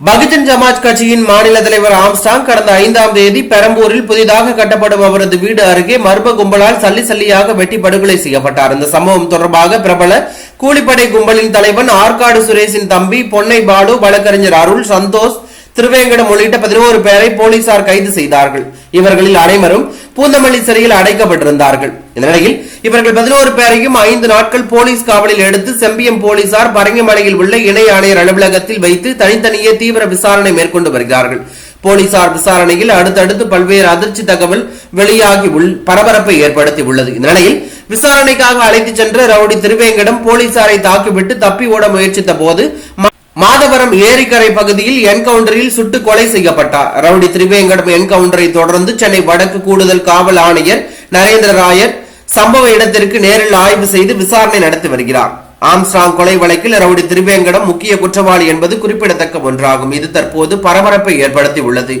பகுஜன் சமாஜ் கட்சியின் மாநில தலைவர் ஆம்ஸ்டாங் கடந்த ஐந்தாம் தேதி பெரம்பூரில் புதிதாக கட்டப்படும் அவரது வீடு அருகே மர்ம கும்பலால் சல்லி சல்லியாக வெட்டி படுகொலை செய்யப்பட்டார். இந்த சம்பவம் தொடர்பாக பிரபல கூலிப்படை கும்பலின் தலைவன் ஆற்காடு சுரேஷின் தம்பி பொன்னை பாலு வழக்கறிஞர் அருள் சந்தோஷ் திருவேங்கடம் உள்ளிட்ட பதினோரு பேரை போலீசார் கைது செய்தார்கள். இவர்களில் அனைவரும் பூந்தமல்லி சிறையில் அடைக்கப்பட்டிருந்தார்கள். இந்த நிலையில் இவர்கள் பதினோரு பேரையும் ஐந்து நாட்கள் போலீஸ் காவலில் எடுத்து செம்பியம் போலீசார் பரங்கிமலையில் உள்ள இணை ஆணையர் அலுவலகத்தில் வைத்து தனித்தனியே தீவிர விசாரணை மேற்கொண்டு வருகிறார்கள். போலீசார் விசாரணையில் அடுத்தடுத்து பல்வேறு அதிர்ச்சி தகவல் வெளியாகி உள்- பரபரப்பை ஏற்படுத்தி உள்ளது இந்த நிலையில் விசாரணைக்காக அழைத்துச் சென்ற ரவுடி திருவேங்கடம் போலீசாரை தாக்கிவிட்டு தப்பி ஓட முயற்சித்த போது மாதவரம் ஏரிக்கரை பகுதியில் என்கவுண்டரில் சுட்டு கொலை செய்யப்பட்டார். ரவுடி திரிவேங்கடம் என்கவுண்டரை தொடர்ந்து சென்னை வடக்கு கூடுதல் காவல் ஆணையர் நரேந்திர ராயர் சம்பவ இடத்திற்கு நேரில் ஆய்வு செய்து விசாரணை நடத்தி வருகிறார். ஆம்ஸ்ட்ராங் கொலை வழக்கில் ரவுடி திரிவேங்கடம் முக்கிய குற்றவாளி என்பது குறிப்பிடத்தக்க ஒன்றாகும். இது தற்போது பரபரப்பை ஏற்படுத்தி உள்ளது